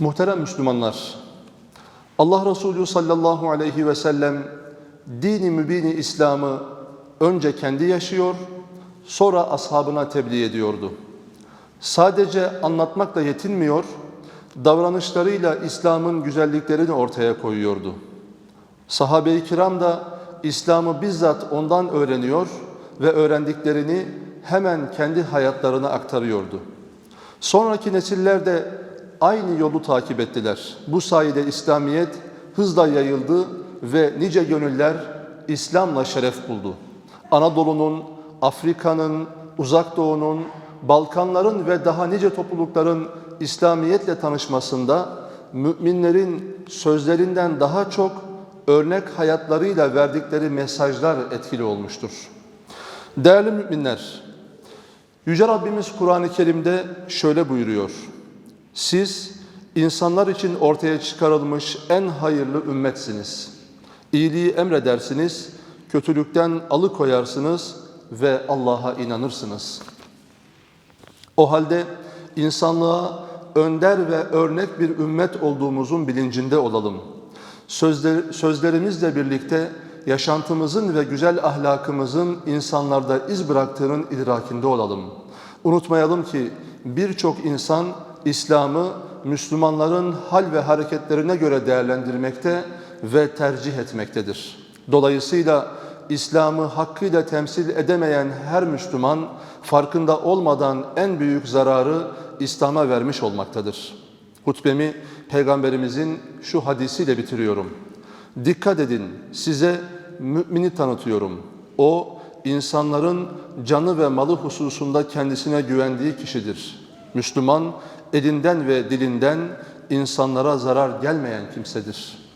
Muhterem Müslümanlar, Allah Resulü sallallahu aleyhi ve sellem dini mübini İslam'ı önce kendi yaşıyor, sonra ashabına tebliğ ediyordu. Sadece anlatmakla yetinmiyor, davranışlarıyla İslam'ın güzelliklerini ortaya koyuyordu. Sahabe-i kiram da İslam'ı bizzat ondan öğreniyor ve öğrendiklerini hemen kendi hayatlarına aktarıyordu. Sonraki nesiller de aynı yolu takip ettiler. Bu sayede İslamiyet hızla yayıldı ve nice gönüller İslam'la şeref buldu. Anadolu'nun, Afrika'nın, Uzak Doğu'nun, Balkanların ve daha nice toplulukların İslamiyetle tanışmasında müminlerin sözlerinden daha çok örnek hayatlarıyla verdikleri mesajlar etkili olmuştur. Değerli müminler, Yüce Rabbimiz Kur'an-ı Kerim'de şöyle buyuruyor. Siz insanlar için ortaya çıkarılmış en hayırlı ümmetsiniz. İyiliği emredersiniz, kötülükten alıkoyarsınız ve Allah'a inanırsınız. O halde insanlığa önder ve örnek bir ümmet olduğumuzun bilincinde olalım. Sözler, sözlerimizle birlikte yaşantımızın ve güzel ahlakımızın insanlarda iz bıraktığının idrakinde olalım. Unutmayalım ki birçok insan İslam'ı Müslümanların hal ve hareketlerine göre değerlendirmekte ve tercih etmektedir. Dolayısıyla İslam'ı hakkıyla temsil edemeyen her Müslüman farkında olmadan en büyük zararı İslam'a vermiş olmaktadır. Hutbemi Peygamberimizin şu hadisiyle bitiriyorum. Dikkat edin size mümini tanıtıyorum. O insanların canı ve malı hususunda kendisine güvendiği kişidir. Müslüman elinden ve dilinden insanlara zarar gelmeyen kimsedir.''